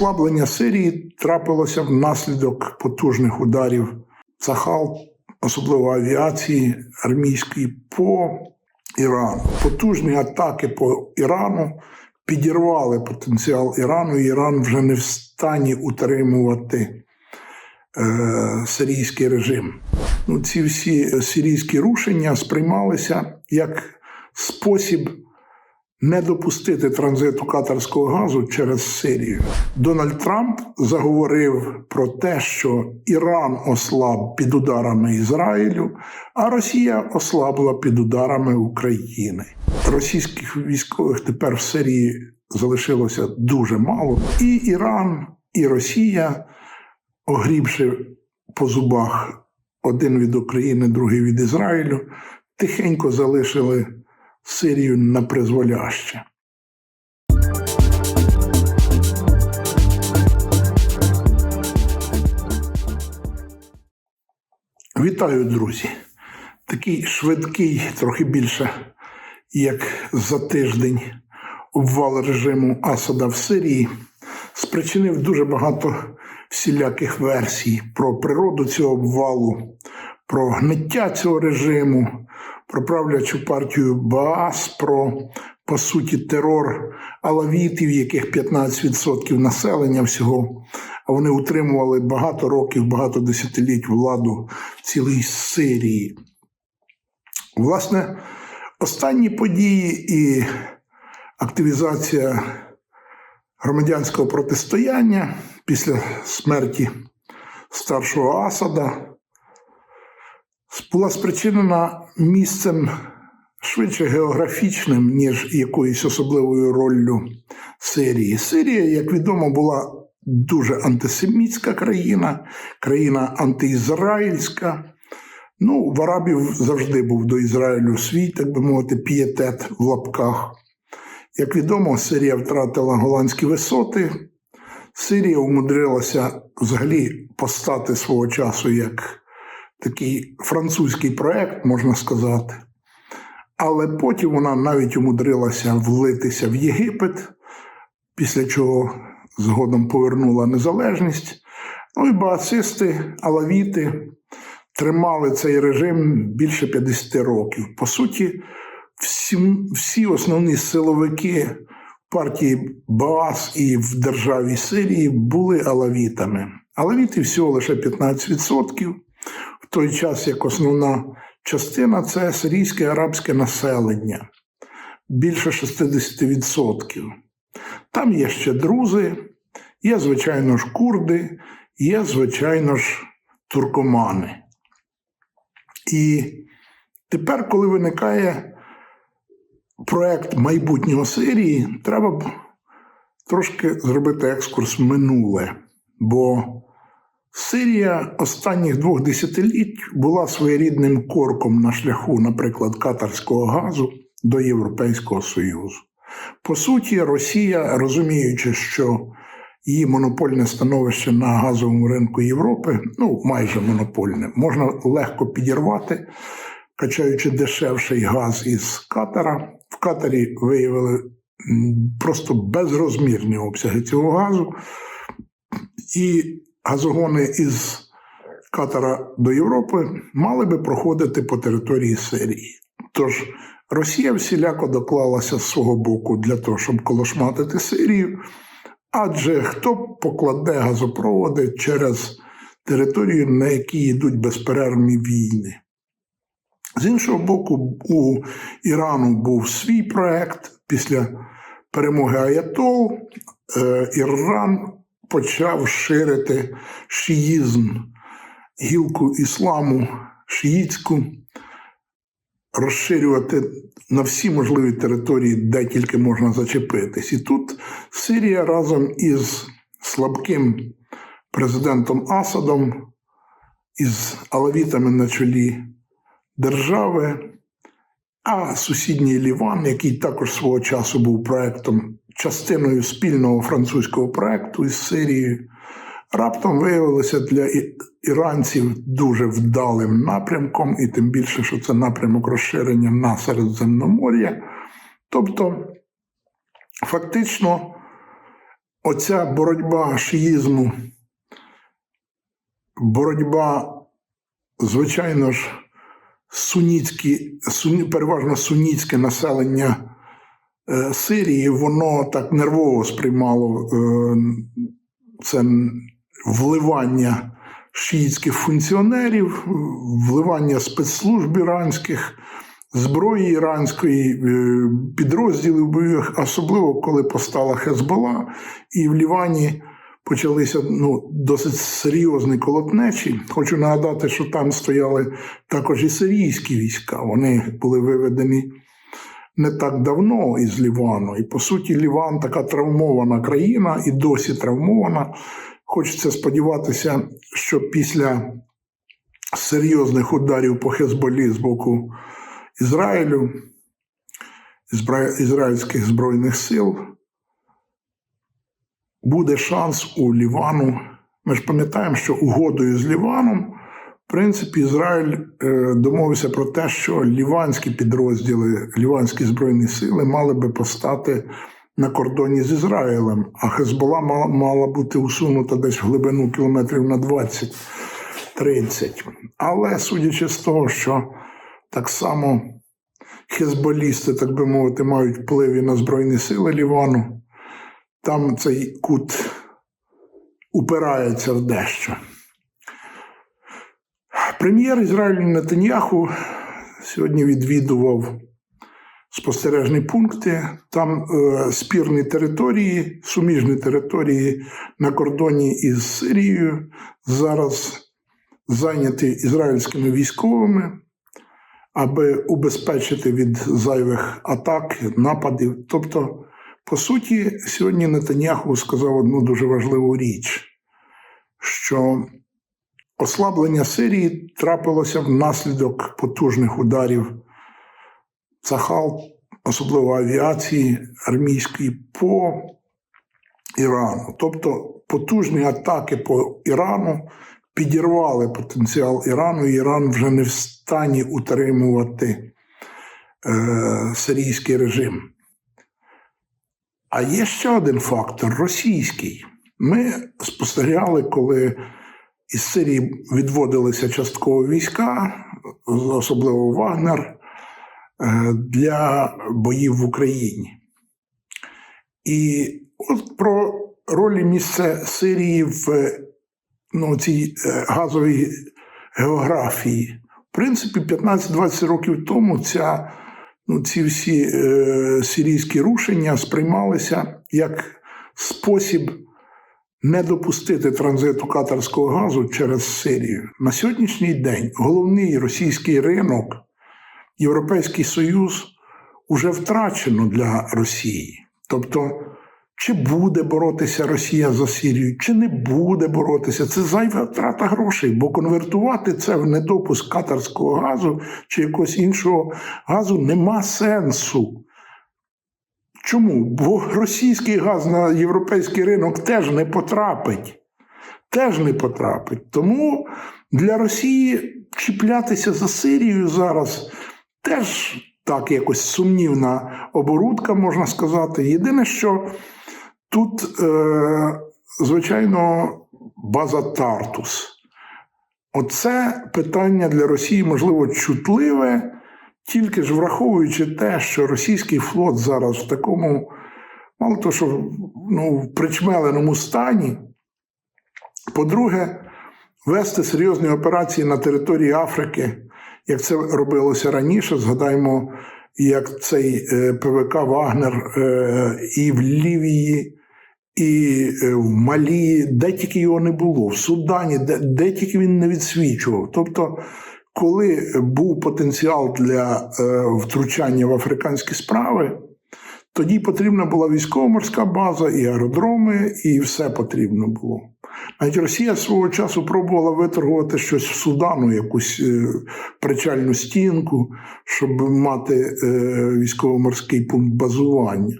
Ослаблення Сирії трапилося внаслідок потужних ударів Сахал, особливо авіації армійської по Ірану. Потужні атаки по Ірану підірвали потенціал Ірану, і Іран вже не в стані утримувати е, сирійський режим. Ну, ці всі сирійські рушення сприймалися як спосіб не допустити транзиту катарського газу через Сирію. Дональд Трамп заговорив про те, що Іран ослаб під ударами Ізраїлю, а Росія ослабла під ударами України. Російських військових тепер в Сирії залишилося дуже мало. І Іран, і Росія, огрібши по зубах один від України, другий від Ізраїлю, тихенько залишили Сирію на призволяще. Вітаю, друзі! Такий швидкий, трохи більше як за тиждень обвал режиму Асада в Сирії спричинив дуже багато всіляких версій про природу цього обвалу, про гниття цього режиму, про правлячу партію Баас, про по суті терор алавітів, яких 15% населення всього. А вони утримували багато років, багато десятиліть владу в цілій Сирії. Власне, останні події і активізація громадянського протистояння після смерті старшого Асада була спричинена місцем швидше географічним, ніж якоюсь особливою роллю Сирії. Сирія, як відомо, була дуже антисемітська країна, країна антиізраїльська. Ну, в Арабів завжди був до Ізраїлю свій, так би мовити, пієтет в лапках. Як відомо, Сирія втратила голландські висоти. Сирія умудрилася взагалі постати свого часу як такий французький проект, можна сказати. Але потім вона навіть умудрилася влитися в Єгипет, після чого згодом повернула незалежність. Ну і баасисти, алавіти тримали цей режим більше 50 років. По суті, всі, всі основні силовики партії Баас і в державі Сирії були алавітами. Алавіти всього лише 15% той час як основна частина це сирійське арабське населення більше 60%. Там є ще друзи, є, звичайно ж, курди, є, звичайно ж, туркомани. І тепер, коли виникає проект майбутнього Сирії, треба б трошки зробити екскурс в минуле. Бо Сирія останніх двох десятиліть була своєрідним корком на шляху, наприклад, катарського газу до Європейського Союзу. По суті, Росія, розуміючи, що її монопольне становище на газовому ринку Європи, ну майже монопольне, можна легко підірвати, качаючи дешевший газ із Катара. В Катарі виявили просто безрозмірні обсяги цього газу. І газогони із Катара до Європи мали би проходити по території Сирії. Тож Росія всіляко доклалася з свого боку для того, щоб колошматити Сирію, адже хто покладе газопроводи через територію, на якій йдуть безперервні війни. З іншого боку, у Ірану був свій проект після перемоги Аятол. Е, Іран почав ширити шиїзм, гілку ісламу шиїцьку, розширювати на всі можливі території, де тільки можна зачепитись. І тут Сирія разом із слабким президентом Асадом, із алавітами на чолі держави. А сусідній Ліван, який також свого часу був проектом частиною спільного французького проекту із Сирією, раптом виявилося для іранців дуже вдалим напрямком, і тим більше, що це напрямок розширення на Середземномор'я. Тобто, фактично, оця боротьба шиїзму, боротьба, звичайно ж, суніцькі, суні, переважно суніцьке населення Сирії, воно так нервово сприймало е, це вливання шиїцьких функціонерів, вливання спецслужб іранських, зброї іранської, е, підрозділів бойових, особливо коли постала Хезбола, і в Лівані почалися ну, досить серйозні колотнечі. Хочу нагадати, що там стояли також і сирійські війська. Вони були виведені не так давно із Лівану. І по суті, Ліван така травмована країна і досі травмована. Хочеться сподіватися, що після серйозних ударів по Хезболі з боку Ізраїлю, ізраїльських збройних сил, буде шанс у Лівану. Ми ж пам'ятаємо, що угодою з Ліваном, принципі, Ізраїль е, домовився про те, що ліванські підрозділи, ліванські збройні сили мали би постати на кордоні з Ізраїлем, а Хезбола мала, мала бути усунута десь в глибину кілометрів на 20-30. Але судячи з того, що так само хезболісти, так би мовити, мають вплив на Збройні сили Лівану, там цей кут упирається в дещо. Прем'єр Ізраїлю Нетаньяху сьогодні відвідував спостережні пункти. Там е, спірні території, суміжні території на кордоні із Сирією зараз зайняті ізраїльськими військовими, аби убезпечити від зайвих атак, нападів. Тобто, по суті, сьогодні Нетаньяху сказав одну дуже важливу річ, що ослаблення Сирії трапилося внаслідок потужних ударів Цахал, особливо авіації армійської по Ірану. Тобто потужні атаки по Ірану підірвали потенціал Ірану, і Іран вже не в стані утримувати е, сирійський режим. А є ще один фактор російський. Ми спостерігали, коли із Сирії відводилися частково війська, особливо Вагнер, е, для боїв в Україні. І от про ролі місця Сирії в ну, цій е, газовій географії. В принципі, 15-20 років тому ця, ну, ці всі е, сирійські рушення сприймалися як спосіб не допустити транзиту катарського газу через Сирію. На сьогоднішній день головний російський ринок, Європейський Союз, уже втрачено для Росії. Тобто, чи буде боротися Росія за Сирію, чи не буде боротися, це зайва втрата грошей, бо конвертувати це в недопуск катарського газу чи якогось іншого газу нема сенсу. Чому? Бо російський газ на європейський ринок теж не потрапить. Теж не потрапить. Тому для Росії чіплятися за Сирію зараз теж так якось сумнівна оборудка, можна сказати. Єдине, що тут, е, звичайно, база Тартус. Оце питання для Росії, можливо, чутливе. Тільки ж враховуючи те, що російський флот зараз в такому, мало того, що ну, в причмеленому стані. По-друге, вести серйозні операції на території Африки, як це робилося раніше, згадаємо, як цей е, ПВК Вагнер е, і в Лівії, і е, в Малі, де тільки його не було, в Судані, де, де тільки він не відсвічував. Тобто, коли був потенціал для е, втручання в африканські справи, тоді потрібна була військово-морська база, і аеродроми, і все потрібно було. Навіть Росія свого часу пробувала виторгувати щось в Судану, якусь е, причальну стінку, щоб мати е, військово-морський пункт базування.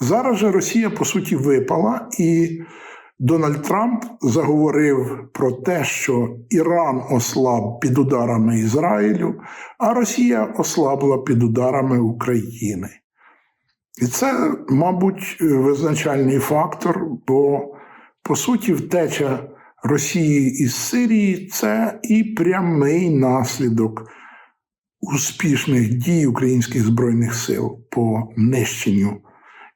Зараз же Росія, по суті, випала, і Дональд Трамп заговорив про те, що Іран ослаб під ударами Ізраїлю, а Росія ослабла під ударами України. І це, мабуть, визначальний фактор, бо по суті втеча Росії із Сирії це і прямий наслідок успішних дій українських збройних сил по нищенню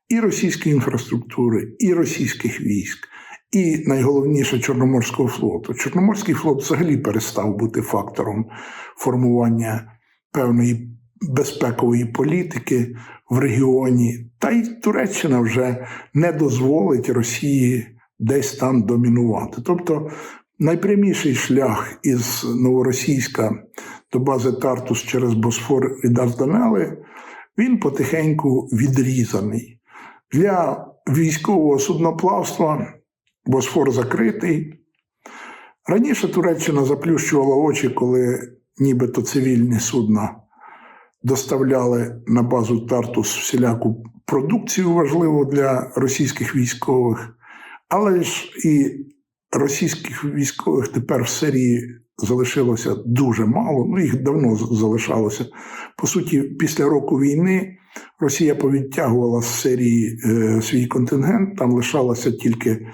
і російської інфраструктури, і російських військ, і найголовніше Чорноморського флоту. Чорноморський флот взагалі перестав бути фактором формування певної безпекової політики в регіоні, та й Туреччина вже не дозволить Росії десь там домінувати. Тобто найпряміший шлях із новоросійська до бази Тартус через Босфор і Дарданели, він потихеньку відрізаний. Для військового судноплавства Босфор закритий. Раніше Туреччина заплющувала очі, коли нібито цивільні судна доставляли на базу Тартус всіляку продукцію важливу для російських військових, але ж і російських військових тепер в Сирії залишилося дуже мало. Ну їх давно залишалося. По суті, після року війни Росія повідтягувала з Сирії е, свій контингент. Там лишалася тільки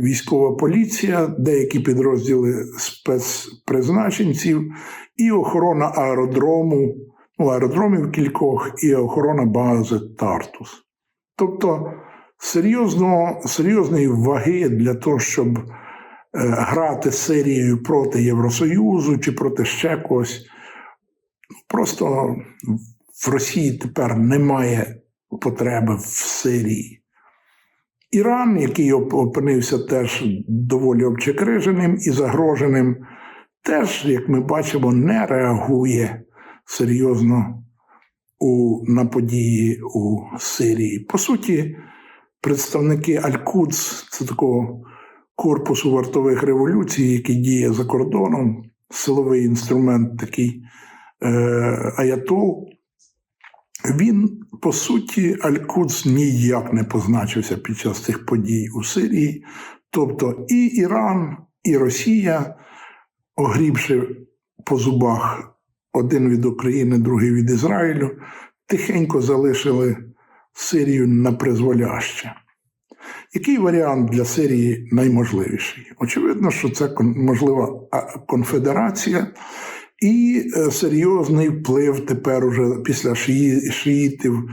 військова поліція, деякі підрозділи спецпризначенців і охорона аеродрому, ну, аеродромів кількох, і охорона бази Тартус. Тобто серйозно, серйозної ваги для того, щоб е, грати Сирією проти Євросоюзу чи проти ще когось. Просто в Росії тепер немає потреби в Сирії. Іран, який опинився теж доволі обчекриженим і загроженим, теж, як ми бачимо, не реагує серйозно у, на події у Сирії. По суті, представники Аль-Кудс, це такого корпусу вартових революцій, який діє за кордоном, силовий інструмент такий е, Аятол. Він, по суті, Аль-Кудс ніяк не позначився під час цих подій у Сирії. Тобто і Іран, і Росія, огрібши по зубах один від України, другий від Ізраїлю, тихенько залишили Сирію на призволяще. Який варіант для Сирії найможливіший? Очевидно, що це можлива конфедерація і е, серйозний вплив тепер уже після шиїтів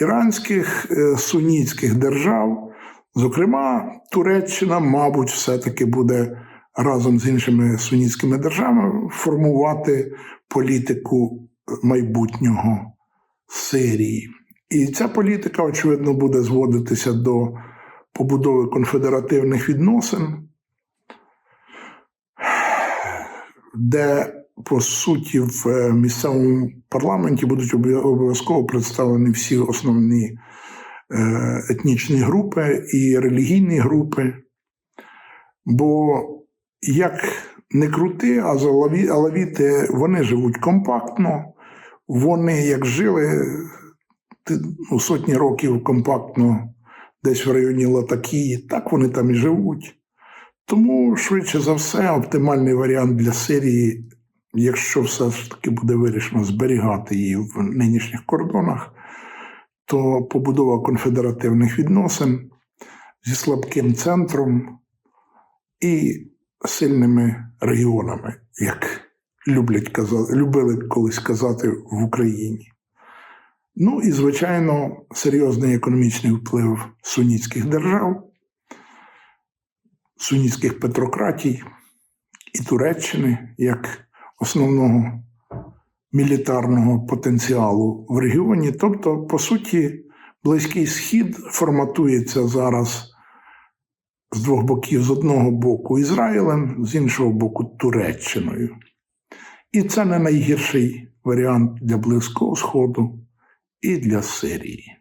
іранських е, сунітських держав. Зокрема, Туреччина, мабуть, все-таки буде разом з іншими сунітськими державами формувати політику майбутнього Сирії. І ця політика, очевидно, буде зводитися до побудови конфедеративних відносин, де, по суті, в е, місцевому парламенті будуть обов'язково представлені всі основні е, етнічні групи і релігійні групи. Бо як не крути, а алавіти вони живуть компактно, вони як жили ну, сотні років компактно десь в районі Латакії, так вони там і живуть. Тому, швидше за все, оптимальний варіант для Сирії, якщо все ж таки буде вирішено зберігати її в нинішніх кордонах, то побудова конфедеративних відносин зі слабким центром і сильними регіонами, як люблять казати, любили колись казати в Україні. Ну і, звичайно, серйозний економічний вплив сунітських держав, сунітських петрократій і Туреччини як основного мілітарного потенціалу в регіоні. Тобто, по суті, Близький Схід форматується зараз з двох боків: з одного боку Ізраїлем, з іншого боку Туреччиною. І це не найгірший варіант для Близького Сходу і для Сирії.